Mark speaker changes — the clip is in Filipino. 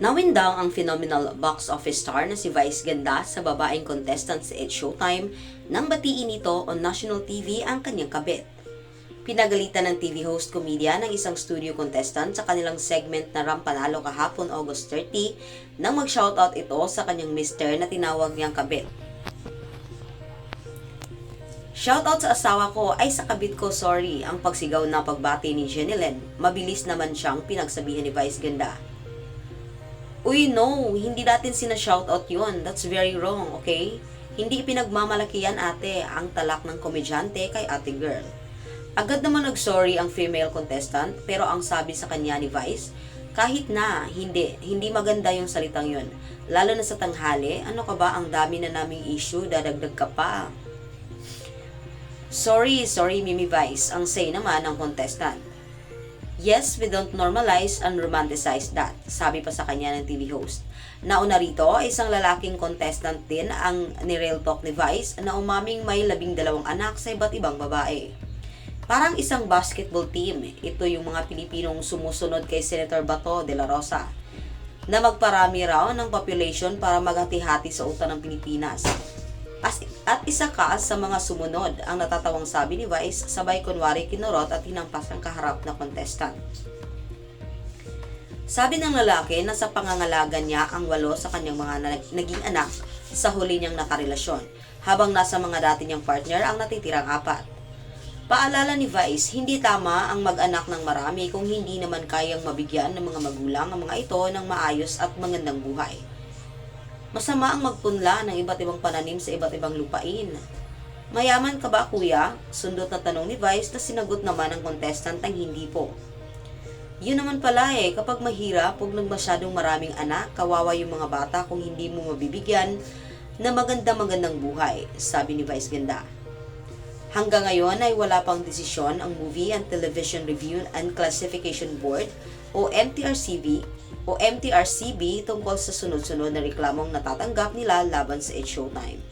Speaker 1: Nawindang ang phenomenal box office star na si Vice Ganda sa babaeng contestant sa It's Showtime nang batiin ito on national TV ang kanyang kabit. Pinagalitan ng TV host comedian ng isang studio contestant sa kanilang segment na Rampanalo kahapon August 30 nang mag-shoutout ito sa kanyang mister na tinawag niyang kabit. Shoutout sa asawa ko ay sa kabit ko sorry ang pagsigaw na pagbati ni Jenilyn. Mabilis naman siyang pinagsabihan ni Vice Ganda. Uy, no, hindi natin sina-shoutout yun. That's very wrong, okay? Hindi pinagmamalaki yan ate, ang talak ng komedyante kay ate girl. Agad naman nag-sorry ang female contestant, pero ang sabi sa kanya ni Vice, kahit na, hindi, hindi maganda yung salitang yun. Lalo na sa tanghali, ano ka ba, ang dami na naming issue, dadagdag ka pa. Sorry, sorry Mimi Vice, ang say naman ng contestant. Yes, we don't normalize and romanticize that, sabi pa sa kanya ng TV host. Nauna rito, isang lalaking contestant din ang nireal talk ni Vice na umaming may labing dalawang anak sa iba't ibang babae. Parang isang basketball team, ito yung mga Pilipinong sumusunod kay Senator Bato de la Rosa na magparami raw ng population para maghati-hati sa utan ng Pilipinas. As, at isa ka sa mga sumunod ang natatawang sabi ni Vice sabay kunwari kinurot at hinampas ang kaharap na contestant. Sabi ng lalaki na sa pangangalaga niya ang walo sa kanyang mga nag- naging anak sa huli niyang nakarelasyon, habang nasa mga dati niyang partner ang natitirang apat. Paalala ni Vice, hindi tama ang mag-anak ng marami kung hindi naman kayang mabigyan ng mga magulang ang mga ito ng maayos at magandang buhay. Masama ang magpunla ng iba't ibang pananim sa iba't ibang lupain. Mayaman ka ba kuya? Sundot na tanong ni Vice na sinagot naman ng contestant ang hindi po. Yun naman pala eh, kapag mahirap, huwag nang masyadong maraming anak, kawawa yung mga bata kung hindi mo mabibigyan na maganda-magandang buhay, sabi ni Vice Ganda. Hanggang ngayon ay wala pang desisyon ang Movie and Television Review and Classification Board o MTRCB o MTRCB tungkol sa sunod-sunod na reklamong natatanggap nila laban sa It's Showtime.